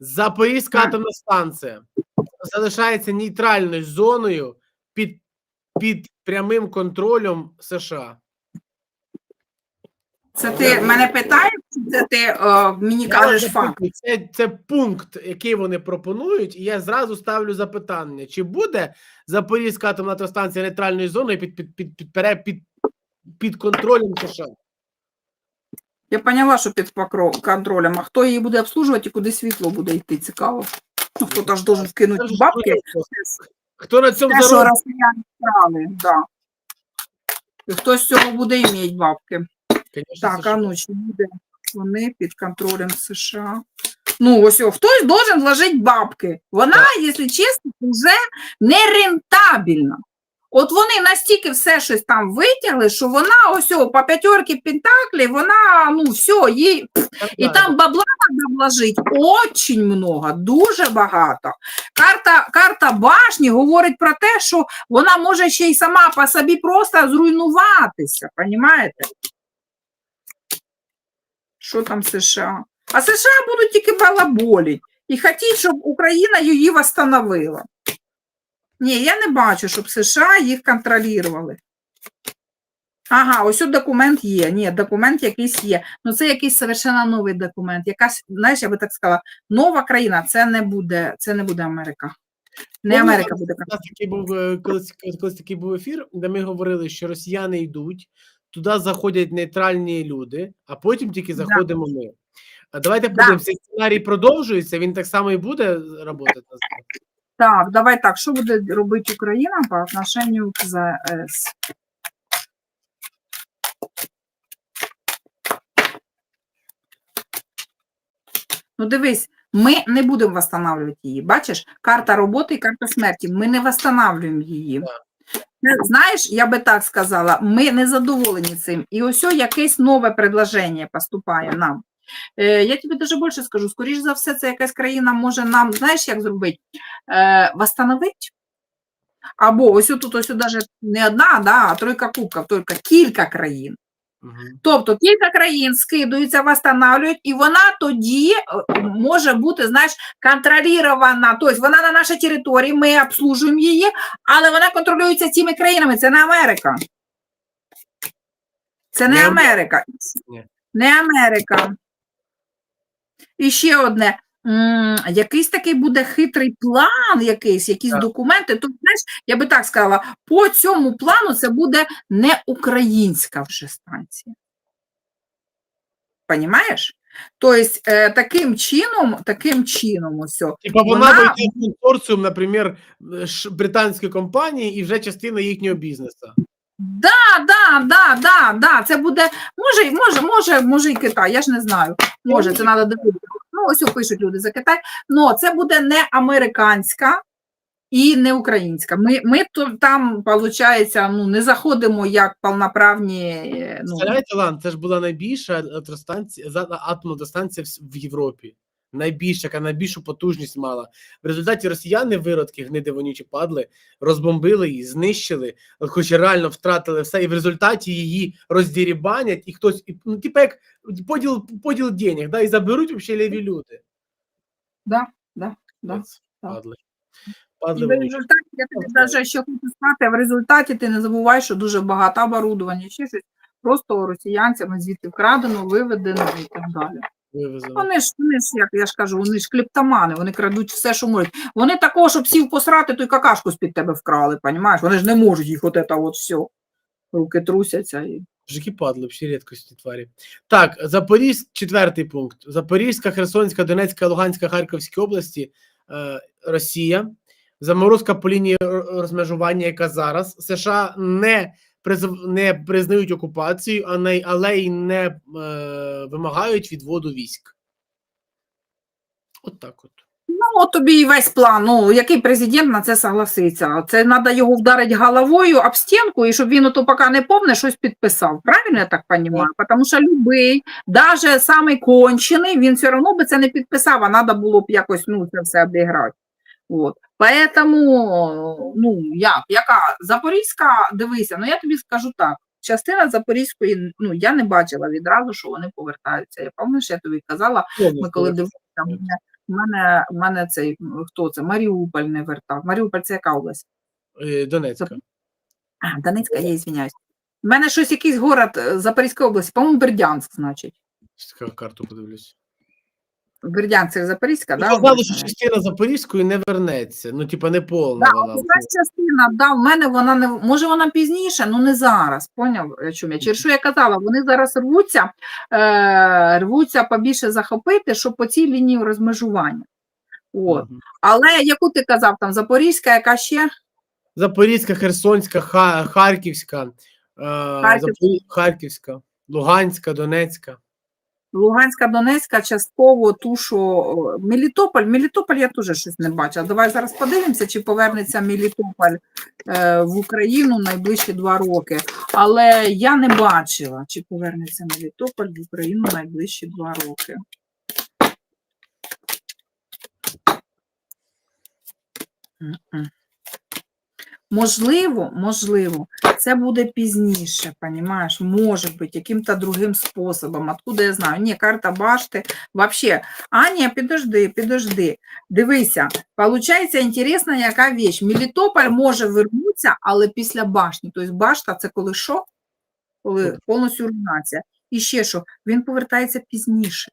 Запорізька атомна станція залишається нейтральною зоною під, під прямим контролем США. Це ти мене питаєш, це ти е, мені Я кажеш вам факт? Це, це пункт, який вони пропонують, і я зразу ставлю запитання: чи буде Запорізька атомна електростанція нейтральною зоною під, під, під, під, під, під, під контролем США? Я поняла, що під контролем, а хто її буде обслужувати і куди світло буде йти, цікаво. Ну, хто ж должен вкинути бабки. Хто на цьому те, що росіяни вкрали, да. І хто з цього буде іметь бабки? Конечно, Так, США. а ну чи буде вони під контролем США? Ну, ось о, хтось должен вложити бабки. Вона, якщо чесно, вже не рентабельна. От вони настільки все щось там витягли, що вона ось о, по п'ятерки пентаклів, вона, ну, все, їй і там бабла треба вложити очень много, дуже багато. Карта, карта башні говорить про те, що вона може ще й сама по собі просто зруйнуватися, розумієте? Що там США? А США будуть тільки балаболіть і хотіть, щоб Україна її восстановила. Ні, я не бачу, щоб США їх контролювали. Ага, ось тут документ є. Ні, документ якийсь є. Ну це якийсь совершенно новий документ. Якась, знаєш, я би так сказала, нова країна. Це не буде, це не буде Америка. Не Америка у буде. нас такий був е, колись, колись такий був ефір, де ми говорили, що росіяни йдуть, туди заходять нейтральні люди, а потім тільки Да. заходимо ми. А давайте Да. подивимося, сценарій продовжується, він так само і буде працювати. Так, давай так. Що буде робити Україна по отношенню к ЗС? Ну, дивись, ми не будемо встановлювати її. Бачиш, карта роботи і карта смерті. Ми не встановлюємо її. Е, Знаєш, я би так сказала, ми не задоволені цим. І ось якесь нове предложення поступає нам. Е, я тобі дуже більше скажу, скоріш за все, це якась країна може нам, знаєш, як зробити? Е. Або ось тут ось навіть не одна, да, а тройка кубків, тільки кілька країн. Мгм. Тобто кілька країн скидуються, восстанавлюють, і вона тоді е, може бути, знаєш, контролірована. Тобто вона на нашій території, ми обслужуємо її, але вона контролюється цими країнами. Це не Америка. Це не Америка. Не Америка. І ще одне. м, Якийсь такий буде хитрий план, якийсь, якісь Так. документи. То, знаєш, я би так сказала, по цьому плану це буде не українська вже станція. Понімаєш? Тобто, е, таким чином, таким чином, ось. Типа вона войде в консорціум, наприклад, британської компанії і вже частина їхнього бізнесу. Да, да, да, да, да. Це буде, може, може, може, може і Китай, я ж не знаю. Може, це треба дивитися. Ну, ось пишуть люди за Китай. Ну, це буде не американська і не українська. Ми, ми там, виходить, ну, не заходимо як повноправні. е, Ну, Представляєте, Лан, це ж була найбільша електростанція, за- атомна електростанція в- в Європі. Найбільша, яка найбільшу потужність мала. В результаті росіяни, виродки, гниди вонючі падли, розбомбили її, знищили, хоч реально втратили все, і в результаті її роздірібанять, і хтось, і, ну, типу, як поділ, поділ денег, да, і заберуть взагалі ліві люди. да, да, да. Падли. І Падли в результаті, я тобі навіть ще хочу сказати, в результаті ти не забувай, що дуже багато оборудовання, ще щось просто росіянцями звідти вкрадено, виведено і так далі. Вивезли. Вони ж, вони ж, як я ж кажу, вони ж клептомани, вони крадуть все, що можуть. Вони такого, щоб сів посрати, то й какашку з-під тебе вкрали, понімаєш? Вони ж не можуть їх от це от все. Руки трусяться. І... Жики падли, взагалі рідкості тварі. Так, Запорізь, четвертий пункт. Запорізька, Херсонська, Донецька, Луганська, Харківські області, е, Росія. Заморозка по лінії розмежування, яка зараз. США не. Не признають окупацію, а не... але й не е, вимагають відводу військ. От так от. Ну, от тобі і весь план. Ну, який президент на це согласиться? Це треба його вдарити головою об стінку, і щоб він ото поки не повне щось підписав. Правильно я так розумію? Тому що любий, навіть самий кончений, він все одно би це не підписав, а треба було б якось ну, це все обіграти. От. Поэтому, ну, як, яка Запорізька, дивися, ну я тобі скажу так. Частина Запорізької, ну я не бачила відразу, що вони повертаються. Я пам'ятаю, я тобі казала, ми коли дивилися, мене У мене, у мене цей, хто це? Маріуполь не вертав. Маріуполь це яка область? Е, Донецька. А, Донецька, я извиняюсь. У мене щось якийсь город е, Запорізької області, по-моєму, Бердянськ, значить. Карту подивлюсь. Бердянськ Запорізька, Ну, да? Казали, що частина Запорізької не вернеться. Ну, типа, не повна Да, вона. якась частина, да, в мене вона не може вона пізніше, ну не зараз. Поняв, чому я? Через що я казала, вони зараз рвуться, е, рвуться побільше захопити, що по цій лінії розмежування. От. Мгм. Але яку ти казав, там Запорізька, яка ще? Запорізька, Херсонська, Ха- Харківська, е, Запорі- Харківська, Луганська, Донецька. Луганська, Донецька, частково ту, що Мелітополь. Мелітополь я теж щось не бачила. Давай зараз подивимося, чи повернеться Мелітополь е, в Україну найближчі два роки. Але я не бачила, чи повернеться Мелітополь в Україну найближчі два роки. М-м. Можливо, можливо, це буде пізніше, понімаєш, може бути, яким-то другим способом. Откуда я знаю? Ні, карта башти. Вообще, а ні, підожди, підожди. Дивися, получається інтересна яка віч. Мелітополь може вернутися, але після башні. Тобто башта це коли що? Коли повністю руйнація. І ще що, він повертається пізніше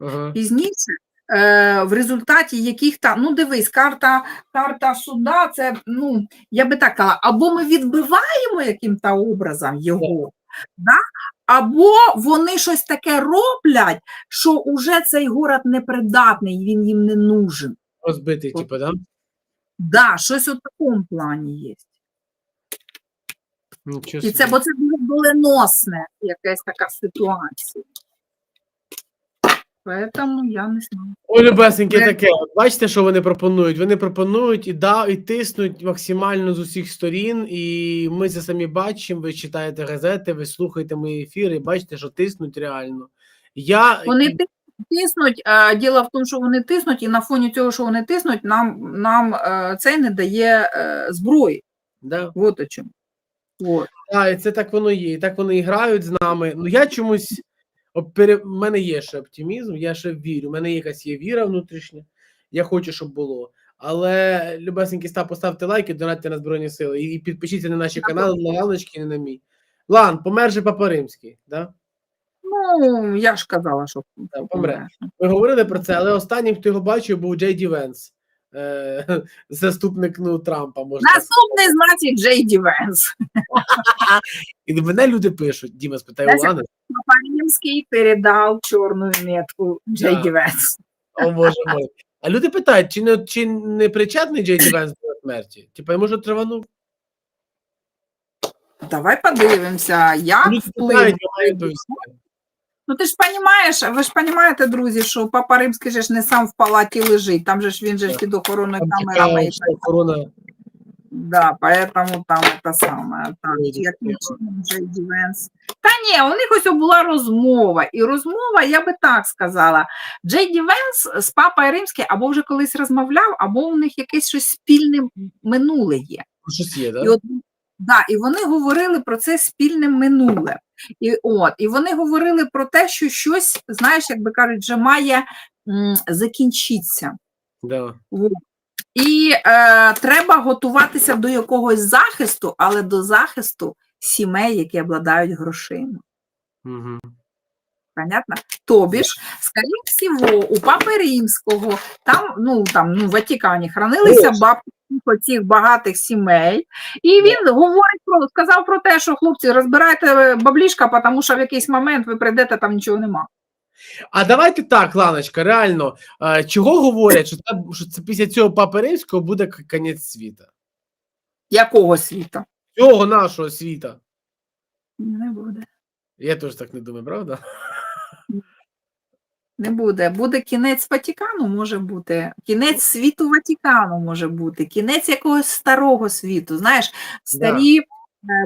Ага. пізніше, в результаті яких там, ну дивись, карта, карта суда, це, ну, я би так казала, або ми відбиваємо яким-то образом його, да? або вони щось таке роблять, що уже цей город непридатний, він їм не нужен. Розбитий, типу, да? Да, щось у такому плані є. Нічого І це, бо це дуже доленосне якась така ситуація. Поэтому я не знаю. Ой, любесеньке таке. Бачите, що вони пропонують? Вони пропонують і да, і тиснуть максимально з усіх сторін, і ми це самі бачимо. Ви читаєте газети, ви слухаєте мої ефіри, і бачите, що тиснуть реально. Я Вони тиснуть, а діло в тому, що вони тиснуть, і на фоні цього, що вони тиснуть, нам, нам е, це не дає е, зброї. да, От о чому. От. да, і це так воно є. І так вони і грають з нами. Ну я чомусь. В мене є ще оптимізм, я ще вірю. У мене якась є віра внутрішня. Я хочу, щоб було. Але любесенькі став, поставте лайки, донатьте на Збройні Сили і і підпишіться на наші канали, на галочки, не на мій. Лан, помер же Папа Римський. Да? Ну, я ж казала, що Да, помре. Ми говорили про це, але останнім, хто його бачив, був Джей Ді Венс, е, заступник ну, Трампа. Можна. Наступний, значить, Джей Ді Венс. І мене люди пишуть, Діма спитає у Лани, передав чорну метку Джей Ді Венс. о Боже мой. А люди питають, чи не, чи не причетний Джей Ді Венс до смерті? Типа, я може траванув? Давай подивимося, як Люди вплив. питають, я маю відповісти. Ну ти ж розумієш, ви ж розумієте, друзі, що Папа Римський же ж не сам в палаті лежить, там же ж він же ж під охоронною Там камерами. і що корона. Да, поэтому там это саме. Так, як дякую. чином Джей Ді Венс. Та ні, у них ось була розмова. І розмова, я би так сказала, Джей Ді Венс з Папою Римським або вже колись розмовляв, або у них якесь щось спільне минуле є. Щось є, І, да? от, да, і вони говорили про це спільне минуле. І, от, і вони говорили про те, що щось, знаєш, як би кажуть, вже має м, закінчитися. Да. От. І е, треба готуватися до якогось захисту, але до захисту сімей, які обладають грошима. Угу. Понятно? Тобі ж, скоріше всього, у Папи Римського, там, ну, там, ну, в Ватикані хранилися бабки цих багатих сімей, і він говорить про, сказав про те, що хлопці, розбирайте баблішка, тому що в якийсь момент ви прийдете, там нічого нема. А давайте так, Ланочка, реально, е, чого говорять, що це, що це після цього Папи Римського буде кінець світа? Якого світу? Цього нашого світа. Не буде. Я теж так не думаю, правда? Не буде. Буде кінець Ватикану, може бути. Кінець світу Ватикану може бути, кінець якогось старого світу. Знаєш, старі е,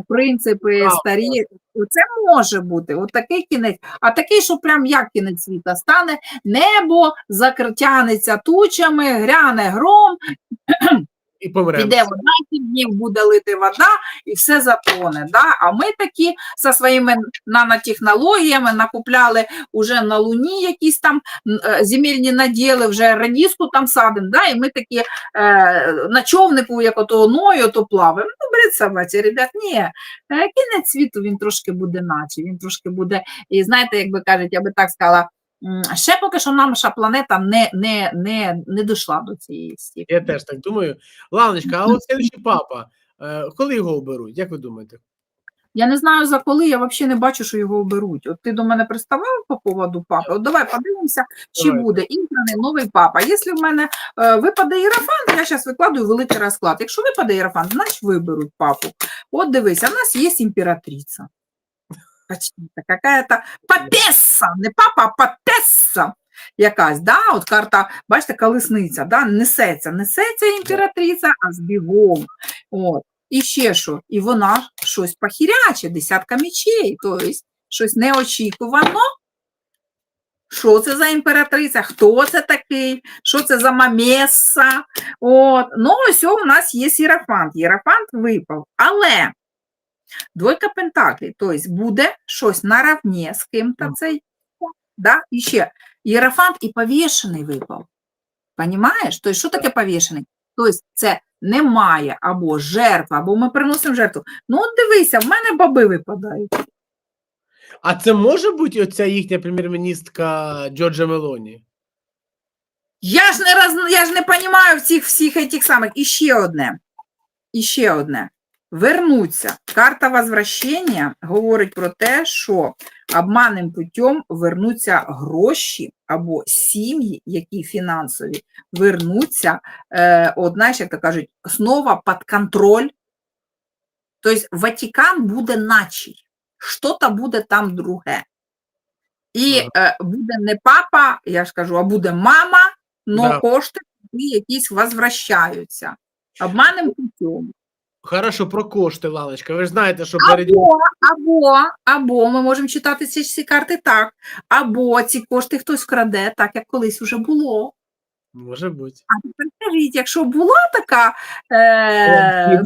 принципи, старі. Це може бути. От такий кінець. А такий, що прям як кінець світа стане, небо закритянеться тучами, гряне гром, І помремо. Піде вода, днів буде лити вода, і все затоне. Да? А ми такі зі своїми нанотехнологіями накупляли уже на Луні якісь там е, земельні наділи, вже радіску там садимо, да? і ми такі е, на човнику, як ото ною, то плаваємо. Ну, бред собаці, ребят, ні. Е, Кінець світу він трошки буде наче, він трошки буде, і знаєте, як би кажуть, я би так сказала, ще поки що наша планета не, не, не, не дійшла до цієї степені. Я теж так думаю. Ланочка, а от слідчий папа, е, коли його оберуть? Як ви думаєте? Я не знаю за коли, я взагалі не бачу, що його оберуть. От ти до мене приставав по поводу папи. От давай подивимося, чи Давай. буде імпраний новий папа. Якщо в мене е, випаде Єрофант, я зараз викладую великий розклад. Якщо випаде Єрофант, значить виберуть папу. От дивися, в нас є імператриця. Почти какая-то папесса, не папа, а папесса якась, да? От карта, бачите, колесниця, да? несеться, несеться імператриця, а з бігом. От. І ще що? І вона щось похіряче, десятка мечей, тобто щось неочікувано. Що це за імператриця? Хто це такий? Що це за мамеса? От. Ну, ось у нас є Єрофант. Єрофант випав. Але двойка пентаклей, тобто буде щось наравне з ким-то цей. Да? І ще Єрофант і повішений випав. Понімаєш? Тобто, що таке повішений? Тобто, це немає або жертва, або ми приносимо жертву. Ну, от дивися, в мене баби випадають. А це може бути оця їхня прем'єр-міністка Джорджа Мелоні? Я ж не роз... я ж не розумію всіх всіх этих самих. І ще одне. І ще одне. Вернуться. Карта возвращення говорить про те, що обманним путем вернуться гроші або сім'ї, які фінансові, вернуться, е, от, як то кажуть, знову під контроль. Тобто Ватикан буде начий, що-то буде там друге. І е, буде не папа, я ж кажу, а буде мама, но Да. кошти якісь возвращаються. Обманним путем. Хорошо, про кошти, Ланочка. Ви ж знаєте, що перед Або, або, або ми можемо читати ці, ці карти так, або ці кошти хтось вкраде, так як колись вже було. може бути. А тепер скажіть, якщо була така, е,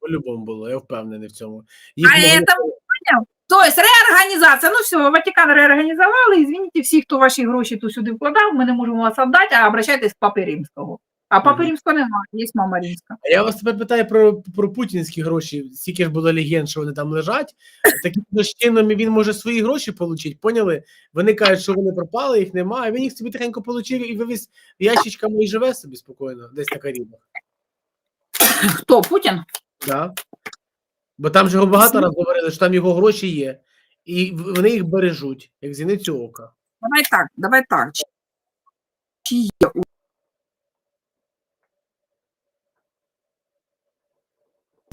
По-любому було, я впевнений в цьому. Їх а могли- это, поняв? Тобто реорганізація, ну все, Ватикан реорганізували, і звініть, всі, хто ваші гроші тут сюди вкладав, ми не можемо вас віддати, а обращайтесь к Папі Римського. А Папи. Римського немає, є мама Римська. А я вас тепер питаю про, про путінські гроші. Скільки ж було легенд, що вони там лежать. Таким чином він може свої гроші отримати, поняли? Вони кажуть, що вони пропали, їх немає. Він їх собі тихенько отримав і вивіз ящичками і живе собі спокійно, десь на Карібах. Хто, Путін? Да? Бо там же його багато раз говорили, що там його гроші є, і вони їх бережуть, як зіницю ока. Давай так, давай так. Чи- Чи є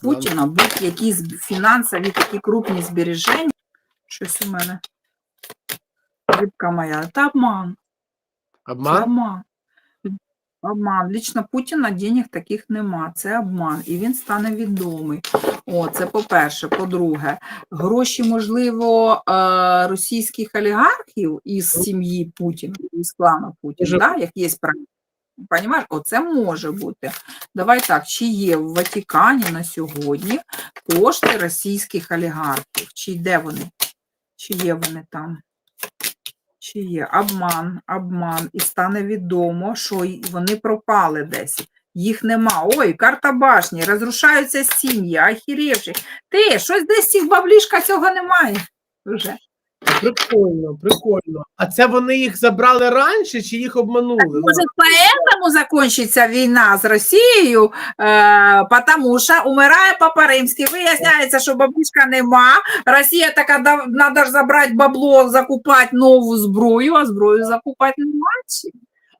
Путіна будь-якісь фінансові такі крупні збереження? Щось у мене. Рибка моя, це обман. Це Обман? обман. Обман. Лично Путіна денег таких нема. Це обман. І він стане відомий. О, це по-перше. По-друге, гроші, можливо, е, російських олігархів із сім'ї Путіна, із клану Путіна, да, як є право. Понимаєш, оце може бути. Давай так, чи є в Ватикані на сьогодні кошти російських олігархів? Чи де вони? Чи є вони там? Чи є обман, обман, і стане відомо, що вони пропали десь. Їх нема. Ой, карта башні, розрушаються сім'ї, ахіревші. Ти, щось десь цих баблішка цього немає вже. Прикольно, прикольно. А це вони їх забрали раніше чи їх обманули? Может, поэтому закончится війна з Росією, е, потому що умирає Папа Римський. Виясняється, що бабушка нема. Росія така, «Да, надо ж забрати бабло, закупати нову зброю, а зброю закупати нема. чим.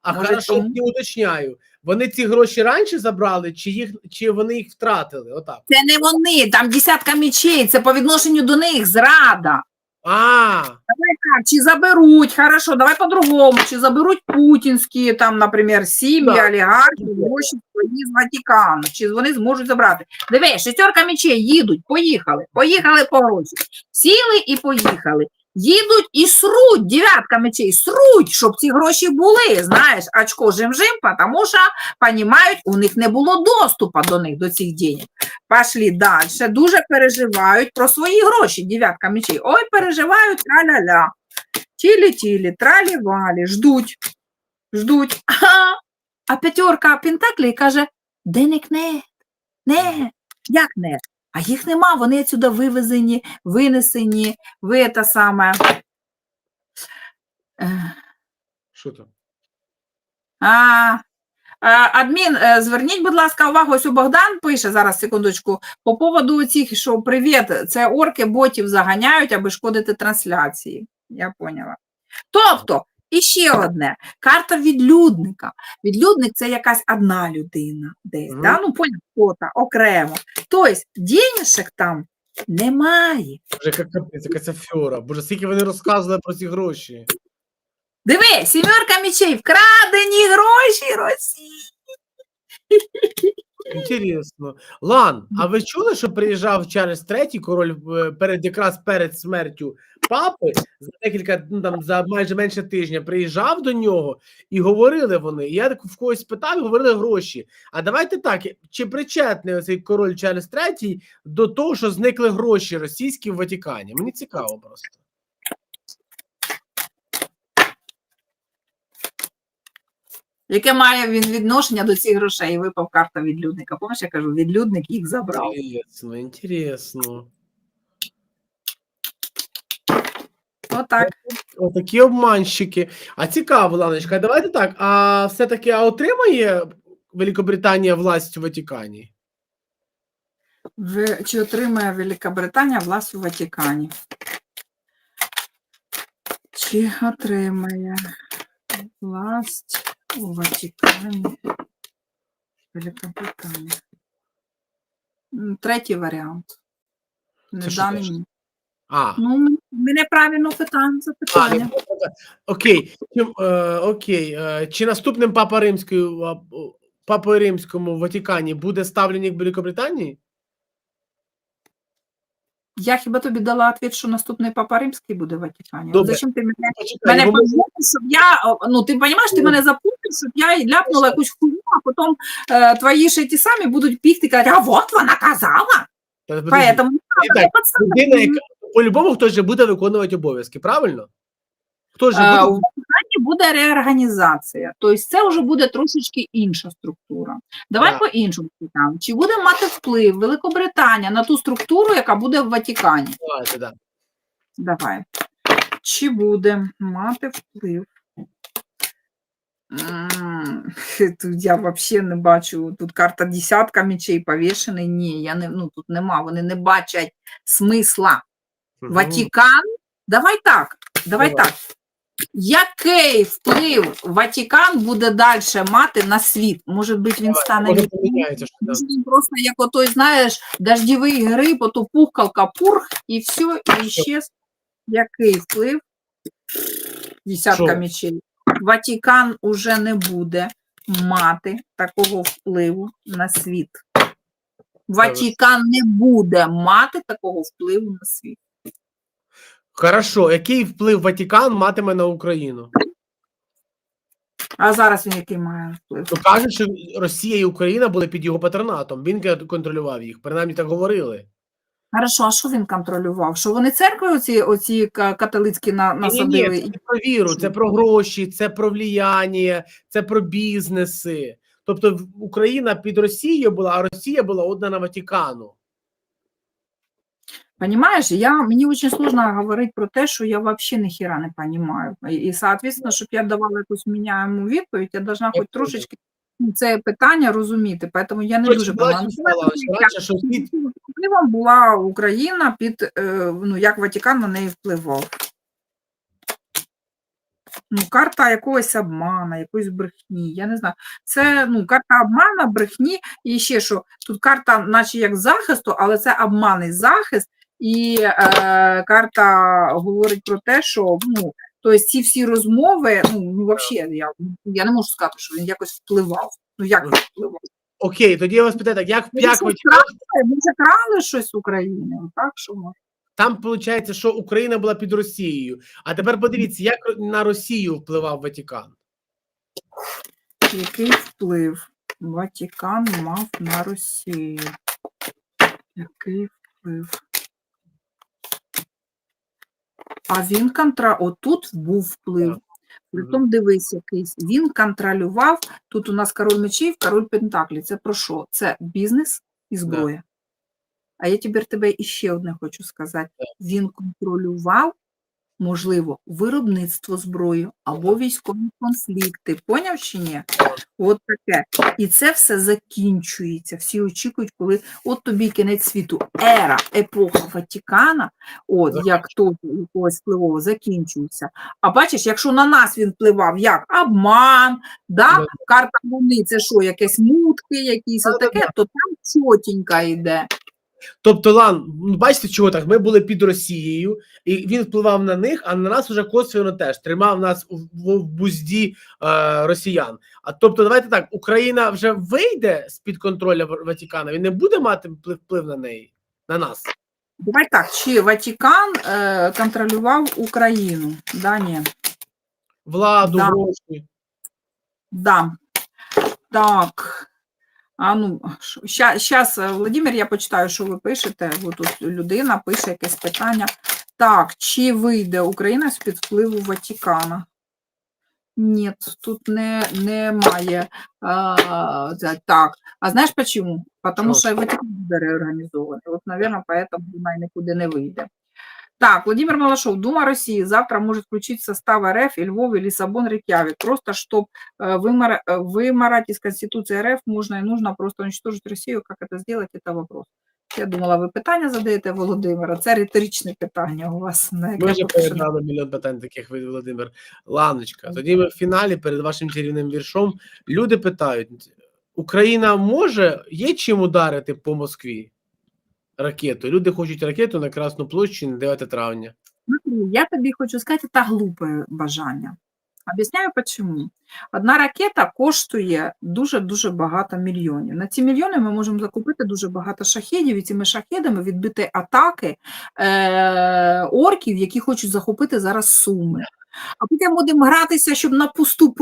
А Може, хорошо, тому? не уточняю. Вони ці гроші раніше забрали, чи їх чи вони їх втратили? Отак. Це не вони, там десятка мечей, це по відношенню до них зрада. А, Давай Так, чи заберуть, хорошо, давай по-другому, чи заберуть путінські, там, наприклад, сім'ї, олігархи, гроші свої з Ватикану, чи вони зможуть забрати. Диви, шестерка мечей їдуть, поїхали, поїхали по гроші. Сіли і поїхали. Їдуть і сруть дев'ятка мечей, сруть, щоб ці гроші були, знаєш, очко жим-жим, тому що, понімають, у них не було доступу до них, до цих денег. Пошли далі, дуже переживають про свої гроші, дев'ятка мечей. Ой, переживають, траля-ля. Тілі-тілі, тралі-валі, ждуть, ждуть. А, а п'ятерка Пентаклей каже, денег не, не, як не? А їх нема, вони сюди вивезені, винесені, ви те саме. Е, Що там? А, а, адмін, е, зверніть, будь ласка, увагу, ось у Богдан пише зараз секундочку, по поводу цих, що привіт, це орки ботів заганяють, аби шкодити трансляції. Я поняла. Тобто, і ще одне, карта відлюдника. Відлюдник це якась одна людина десь, Мгм. да? ну поняв, хто-то, окремо. Тобто, денежок там немає. Боже, яка капець, яка ця фьора. Боже, скільки вони розказували про ці гроші. Диви, сімерка мечей, вкрадені гроші Росії. Інтересно. Лан, а ви чули, що приїжджав Чарльз III, король е, перед якраз перед смертю папи, за декілька ну, там за майже менше тижня приїжджав до нього і говорили вони. І я так в когось питав, говорили гроші. А давайте так: чи причетний оцей король Чарльз III до того, що зникли гроші російські в Ватикані? Мені цікаво просто. Яке має він відношення до цих грошей? Випав карта відлюдника. Пам'ятаєш, я кажу, відлюдник їх забрав. Інтересно, інтересно. Отак. Отакі обманщики. А цікаво, Ланочка, давайте так. А все-таки а отримає Великобританія власть у Ватикані? В- Чи отримає Великобританія власть у Ватикані? Чи отримає власть у Ватикані Великобританія? Третій варіант. Не даний. А, Ну, мене правильно питання запитання. окей. Е, окей. Е, чи наступним Папа Римською а, Папою Римському в Ватикані буде ставленник Великобританії? Я хіба тобі дала відповідь, що наступний папа римський буде в Ватикані? Добре. Зачем ти мене Почекай, мене бо ми- щоб я, ну ти розумієш, ти мене запутав, щоб я ляпнула якусь хуйню, а потім е, твої ще ті самі будуть піхти і казати, а от вона казала. Та. Поэтому так, людина, яка по-любому хтось же буде виконувати обов'язки, правильно? Хто ж Е, буде У Ватикані буде реорганізація, тобто це вже буде трошечки інша структура. Давай Так. по-іншому питаємо. Чи буде мати вплив Великобританія на ту структуру, яка буде в Ватикані? Давайте, да. Давай. Чи буде мати вплив? Тут я взагалі не бачу. Тут карта десятка мечей повішений. Ні, я не, ну, тут нема. Вони не бачать смисла. Мгм. Ватикан. Давай так. Давай Давай. так. Який вплив Ватикан буде далі мати на світ? Може бути, він стане Може, там. Просто як отой, знаєш, дождєвий гриб, ото пухкалка, пурх, і все, і іщез. Який вплив? Десятка мечей. Ватикан уже не буде мати такого впливу на світ. Ватикан не буде мати такого впливу на світ. Хорошо, який вплив Ватикан матиме на Україну? А зараз він який має вплив? Ну кажуть, що Росія і Україна були під його патронатом. Він контролював їх. Принаймні так говорили. Хорошо, а що він контролював? Що вони церкви оці, оці католицькі на, Ні, насадили? ні, це про віру, це про гроші, це про вліяння, це про бізнеси. Тобто Україна під Росією була, а Росія була одна на Ватикану. Понимаешь, я, мені очень сложно говорити про те, що я вообще ни не понимаю. І, і соответственно, щоб я давала якусь міняєму відповідь, я должна хоч трошечки це питання розуміти. Поэтому я не дуже бачиш, що світ впливом була Україна під, е, ну, як Ватикан на неї впливав. Ну, карта якогось обмана, якоїсь брехні, я не знаю. Це ну, карта обмана, брехні, і ще що, тут карта, наче як захисту, але це обманний захист, і е, карта говорить про те, що ну, тобто ці всі розмови, ну, ну взагалі, я, я не можу сказати, що він якось впливав. Ну, як він впливав? окей, тоді я вас питаю так, як, Ну, як що Ватикан Ми вже крали щось з України, так що. Там виходить, що Україна була під Росією. А тепер подивіться, як на Росію впливав Ватикан. Який вплив Ватикан мав на Росію? Який вплив? А він контра... Отут був вплив. Притом дивись якийсь. Він контролював. Тут у нас король мечів, король Пентаклі. Це про що? Це бізнес і зброя. А я тепер тебе іще одне хочу сказати. Він контролював, можливо, виробництво зброї або військові конфлікти. Поняв чи ні? От таке. І це все закінчується. Всі очікують, коли от тобі кінець світу, ера, епоха Ватикана, от як то якогось впливового закінчується. А бачиш, якщо на нас він впливав як обман, да? Карта Луни, це що, якесь мутки, якісь отаке, то там чотенька йде. Тобто, Лан, ну, бачите, чого так? Ми були під Росією, і він впливав на них, а на нас уже косвенно теж тримав нас в, в, в бузді е, росіян. А тобто, давайте так: Україна вже вийде з під контролю В- Ватикана, він не буде мати вплив, вплив на неї, на нас. Давай так, чи Ватикан е, контролював Україну? Да, ні. Владу, Да. гроші. Да. Так. А ну, зараз, Владимир, я почитаю, що ви пишете. Бо тут людина пише якесь питання. Так, чи вийде Україна з-під впливу Ватикана? Ні, тут не, немає. А, так. А знаєш почему? Потому Чого? що Ватикан буде реорганізований. От, мабуть, поэтому вона нікуди не вийде. Так, Владимир Малашов, Дума России завтра может включить в состав РФ и Львов, и Лиссабон, Рейкьявик. Просто, чтобы вымора- э, выморать из Конституции РФ можно и нужно просто уничтожить Россию. Как это сделать, это вопрос. Я думала, ви питання задаєте, Володимира. Це риторичне питання у вас. На яке Ми вже поки що передали мільйон питань таких від Володимир. Ланочка, тоді ми в фіналі перед вашим чарівним віршом люди питають: Україна може, є чим ударити по Москві? Ракету. Люди хочуть ракету на Красну площу на 9 травня. Я тобі хочу сказати, це глупе бажання. Об'ясняю чому. Одна ракета коштує дуже-дуже багато мільйонів. На ці мільйони ми можемо закупити дуже багато шахедів, і цими шахедами відбити атаки е- орків, які хочуть захопити зараз Суми. А потім будемо гратися, щоб на пусту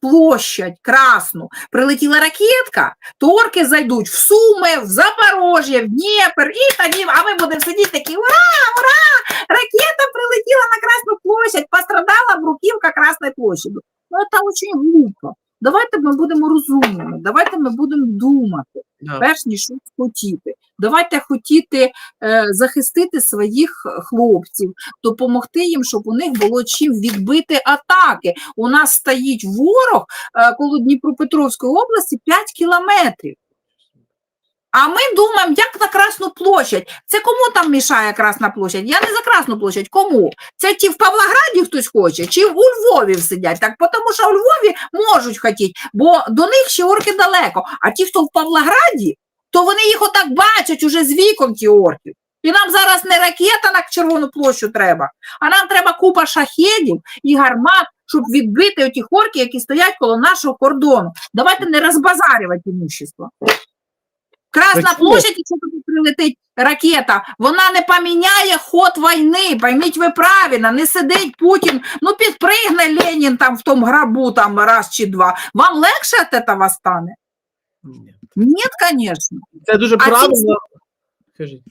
площадь красну прилетіла ракетка, то орки зайдуть в Суми, в Запорожжя, в Дніпр, і тоді, а ми будемо сидіти такі, ура, ура! Ракета прилетела на Красную площадь, пострадала бруківка Красної площади. Ну, це дуже глупо. Давайте ми будемо розумними, давайте ми будемо думати, Да. перш ніж хотіти. Давайте хотіти е, захистити своїх хлопців, допомогти їм, щоб у них було чим відбити атаки. У нас стоїть ворог е, коло Дніпропетровської області 5 кілометрів. А ми думаємо, як на Красну площадь. Це кому там мішає Красна площадь? Я не за Красну площадь. Кому? Це ті в Павлограді хтось хоче, чи у Львові сидять? Так, тому що у Львові можуть хотіти, бо до них ще орки далеко. А ті, хто в Павлограді, то вони їх отак бачать уже з вікон, ті орків. І нам зараз не ракета на Червону площу треба, а нам треба купа шахедів і гармат, щоб відбити оті орків, які стоять коло нашого кордону. Давайте не розбазарювати імущество. Красна площадь, якщо туди прилетить ракета, вона не поміняє ход війни. Пойміть ви правильно, не сидить Путін, ну підпригне Ленін там в тому грабу там раз чи два. Вам легше від цього стане? Ні. Звісно. Це дуже А ці правильно. Скажіть.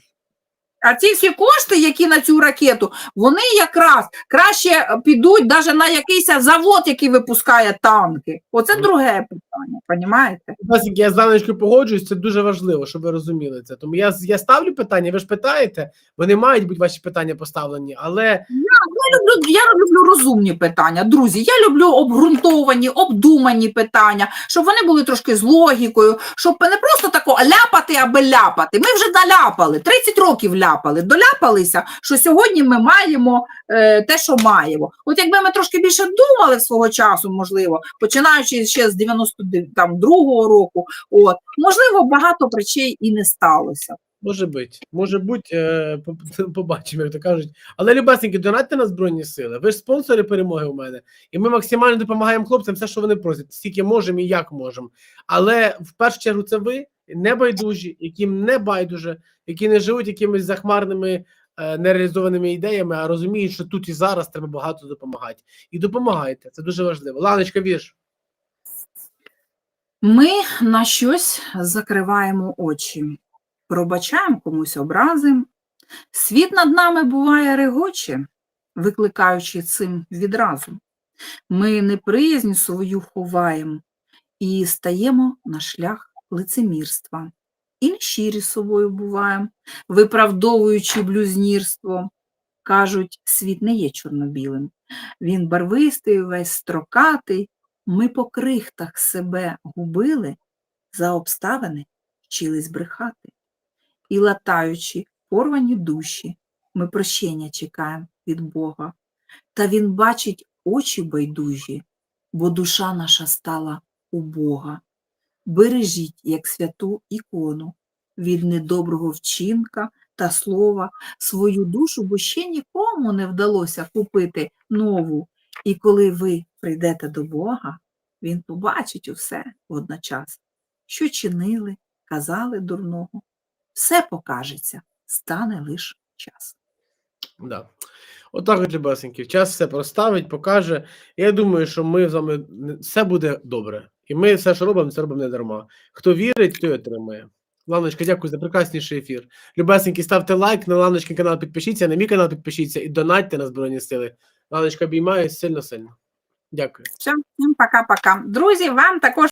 А ці всі кошти, які на цю ракету, вони якраз краще підуть навіть на якийсь завод, який випускає танки. Оце друге питання, розумієте? Я з Даночкою погоджуюсь, це дуже важливо, щоб ви розуміли це. Тому я, я ставлю питання, ви ж питаєте, вони мають бути ваші питання поставлені, але Я люблю, я люблю розумні питання, друзі. Я люблю обґрунтовані, обдумані питання, щоб вони були трошки з логікою, щоб не просто тако ляпати, аби ляпати. Ми вже наляпали, 30 років ляпали, доляпалися, що сьогодні ми маємо е, те, що маємо. От якби ми трошки більше думали свого часу, можливо, починаючи ще з 92-го року, от, можливо, багато речей і не сталося. Може бути, може бути, е, побачимо, як то кажуть. Але любесенькі, донатьте на Збройні Сили. Ви ж спонсори перемоги у мене. І ми максимально допомагаємо хлопцям все, що вони просять, скільки можемо і як можемо. Але в першу чергу це ви, небайдужі, яким не байдуже, які не живуть якимись захмарними е, нереалізованими ідеями, а розуміють, що тут і зараз треба багато допомагати. І допомагайте. Це дуже важливо. Ланочка, вірш. Ми на щось закриваємо очі, пробачаємо комусь образи. Світ над нами буває регоче, викликаючи цим відразу. Ми неприязнь свою ховаємо і стаємо на шлях лицемірства. І собою буваємо, виправдовуючи блюзнірство. Кажуть, світ не є чорно-білим. Він барвистий, весь строкатий, ми по крихтах себе губили, за обставини вчились брехати. І латаючи порвані душі, ми прощення чекаємо від Бога. Та Він бачить очі байдужі, бо душа наша стала у Бога. Бережіть, як святу ікону, від недоброго вчинка та слова свою душу, бо ще нікому не вдалося купити нову. І коли ви прийдете до Бога, він побачить усе водночас, що чинили, казали дурного. Все покажеться, стане лиш час. Да. Отак, от, любесенькі, час все проставить, покаже. Я думаю, що ми з вами все буде добре. І ми все, що робимо, це робимо не дарма. Хто вірить, той отримає. Ланочка, дякую за прекрасніший ефір. Любесенькі, ставте лайк, на Ланочкин канал підпишіться, на мій канал підпишіться і донатьте на Збройні Сили. Ланочка обіймає сильно-сильно. Дякую. Все, всім пока-пока. Друзі, вам також